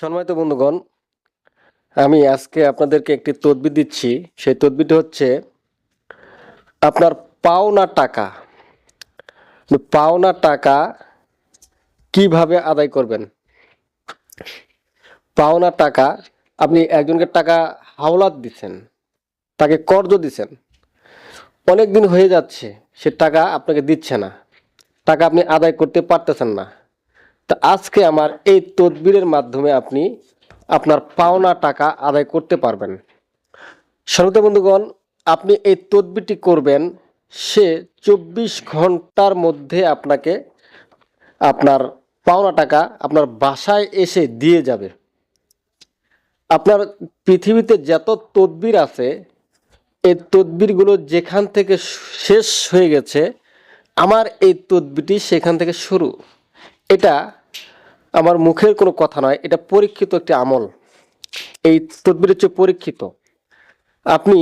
সম্মানিত বন্ধুগণ, আমি আজকে আপনাদেরকে একটি তদবির দিচ্ছি। সেই তদবিরটি হচ্ছে আপনার পাওনা টাকা পাওনা টাকা কীভাবে আদায় করবেন? পাওনা টাকা, আপনি একজনকে টাকা হাওলাত দিচ্ছেন, তাকে কর্জ দিচ্ছেন। অনেক দিন হয়ে যাচ্ছে, সে টাকা আপনাকে দিচ্ছে না, টাকা আপনি আদায় করতে পারতেছেন না। তা আজকে আমার এই তদবিরের মাধ্যমে আপনি আপনার পাওনা টাকা আদায় করতে পারবেন। শ্রোতা বন্ধুগণ, আপনি এই তদবিরটি করবেন, সে চব্বিশ ঘণ্টার মধ্যে আপনাকে আপনার পাওনা টাকা আপনার বাসায় এসে দিয়ে যাবে। আপনার পৃথিবীতে যত তদবির আছে, এই তদবিরগুলো যেখান থেকে শেষ হয়ে গেছে, আমার এই তদবিরটি সেখান থেকে শুরু। এটা আমার মুখের কোনো কথা নয়, এটা পরীক্ষিত একটি আমল। এই তদবির হচ্ছে পরীক্ষিত। আপনি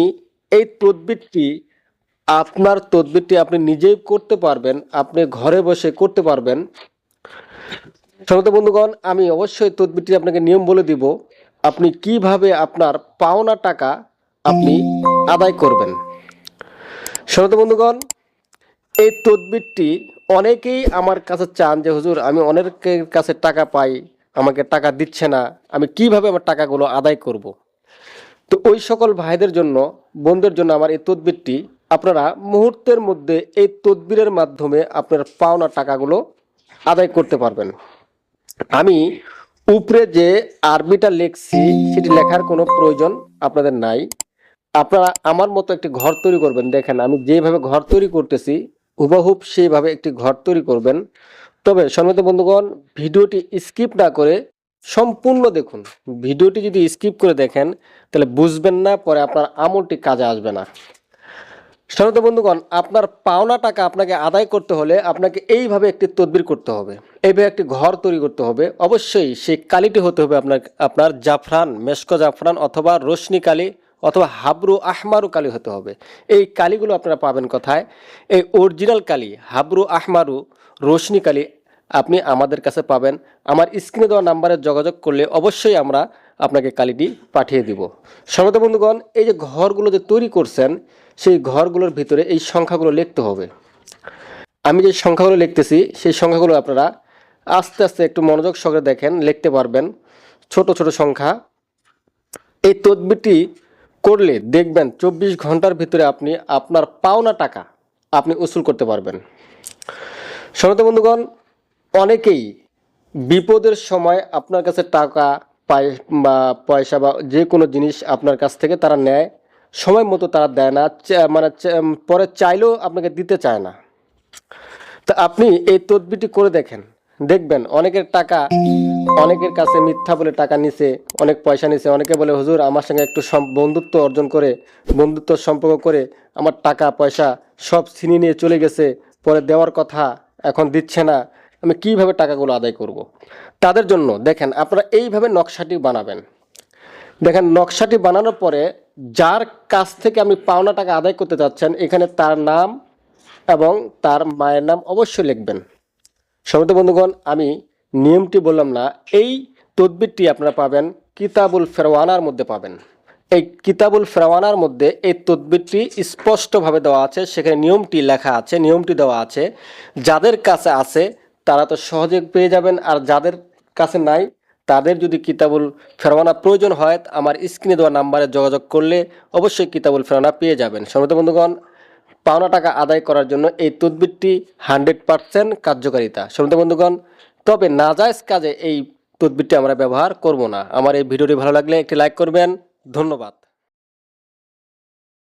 এই তদবিরটি, আপনার তদবিরটি আপনি নিজেই করতে পারবেন, আপনি ঘরে বসে করতে পারবেন। সমস্ত বন্ধুগণ, আমি অবশ্যই তদবিরটি আপনাকে নিয়ম বলে দিব, আপনি কীভাবে আপনার পাওনা টাকা আপনি আদায় করবেন। সমস্ত বন্ধুগণ এই তদবিরটি অনেকেই আমার কাছে চান যে, হুজুর, আমি অনেকের কাছে টাকা পাই, আমাকে টাকা দিচ্ছে না, আমি কীভাবে আমার টাকাগুলো আদায় করব। তো ওই সকল ভাইদের জন্য, বোনদের জন্য আমার এই তদবিরটি, আপনারা মুহূর্তের মধ্যে এই তদবিরের মাধ্যমে আপনার পাওনা টাকাগুলো আদায় করতে পারবেন। আমি উপরে যে আরবিটা লিখছি, সেটি লেখার কোনো প্রয়োজন আপনাদের নাই। আপনারা আমার মতো একটি ঘর তৈরি করবেন। দেখেন, আমি যেভাবে ঘর তৈরি করতেছি হুবহুব সেইভাবে একটি ঘর তৈরি করবেন। তবে সম্মানিত বন্ধুগণ, ভিডিওটি স্কিপ না করে সম্পূর্ণ দেখুন। ভিডিওটি যদি স্কিপ করে দেখেন, তাহলে বুঝবেন না, পরে আপনার আমলটি কাজে আসবে না। সম্মানিত বন্ধুগণ, আপনার পাওনা টাকা আপনাকে আদায় করতে হলে আপনাকে এইভাবে একটি তদবির করতে হবে। এইভাবে একটি ঘর তৈরি করতে হবে। অবশ্যই সেই কালিটি হতে হবে আপনার আপনার জাফরান, মেশকো জাফরান অথবা রোশনি কালি অথবা হাবরু আহমারু কালি হতে হবে। এই কালিগুলো আপনারা পাবেন কোথায়? এই অরিজিনাল কালি, হাবরু আহমারু রোশনি কালি আপনি আমাদের কাছে পাবেন। আমার স্ক্রিনে দেওয়া নাম্বারে যোগাযোগ করলে অবশ্যই আমরা আপনাকে কালিটি পাঠিয়ে দিব। সমত বন্ধুগণ, এই যে ঘরগুলো যে তৈরি করছেন, সেই ঘরগুলোর ভিতরে এই সংখ্যাগুলো লিখতে হবে। আমি যে সংখ্যাগুলো লিখতেছি, সেই সংখ্যাগুলো আপনারা আস্তে আস্তে একটু মনোযোগ সহকারে দেখেন, লিখতে পারবেন। ছোট ছোট সংখ্যা। এই তদবিরটি করলে দেখবেন চব্বিশ ঘণ্টার ভিতরে আপনি আপনার পাওনা টাকা আপনি উসুল করতে পারবেন। সনত বন্ধুগণ, অনেকেই বিপদের সময় আপনার কাছে টাকা, পায় বা পয়সা বা যে কোনো জিনিস আপনার কাছ থেকে তারা নেয়। সময় মতো তারা দেয় না মানে পরে চাইলেও আপনাকে দিতে চায় না। তা আপনি এই তদবিরটি করে দেখেন। দেখবেন, অনেকের টাকা, অনেকের কাছে মিথ্যা বলে টাকা নিছে, অনেক পয়সা নিছে, অনেকে বলে, হুজুর, আমার সঙ্গে একটু বন্ধুত্ব অর্জন করে, বন্ধুত্ব সম্পর্ক করে, আমার টাকা, পয়সা সব ছিনিয়ে নিয়ে চলে গেছে, পরে দেওয়ার কথা এখন দিচ্ছে না, আমি কীভাবে টাকাগুলো আদায় করব। তাদের জন্য দেখেন, আপনারা এইভাবে নকশাটি বানাবেন দেখেন, নকশাটি বানানোর পরে যার কাছ থেকে আপনি পাওনা টাকা আদায় করতে চাচ্ছেন, এখানে তার নাম এবং তার মায়ের নাম অবশ্যই লিখবেন সমস্ত বন্ধুগণ, আমি নিয়মটি বললাম না, এই তদবিরটি আপনারা পাবেন কিতাবুল ফেরওয়ানার মধ্যে পাবেন। এই কিতাবুল ফেরওয়ানার মধ্যে এই তদবিরটি স্পষ্টভাবে দেওয়া আছে, সেখানে নিয়মটি লেখা আছে, নিয়মটি দেওয়া আছে, যাদের কাছে আছে তারা তো সহজে পেয়ে যাবেন, আর যাদের কাছে নাই তাদের যদি কিতাবুল ফেরওয়ানা প্রয়োজন হয়, আমার স্ক্রিনে দেওয়া নাম্বারে যোগাযোগ করলে অবশ্যই কিতাবুল ফেরওয়ানা পেয়ে যাবেন। সমস্ত বন্ধুগণ পাওনা টাকা আদায় করার জন্য এই তদবিরটি হান্ড্রেড পারসেন্ট কার্যকারিতা। সমস্ত বন্ধুগণ, তবে নাজায়জ কাজে এই তদবিরটি আমরা ব্যবহার করব না। আমার এই ভিডিওটি ভালো লাগলে একটি লাইক করবেন। ধন্যবাদ।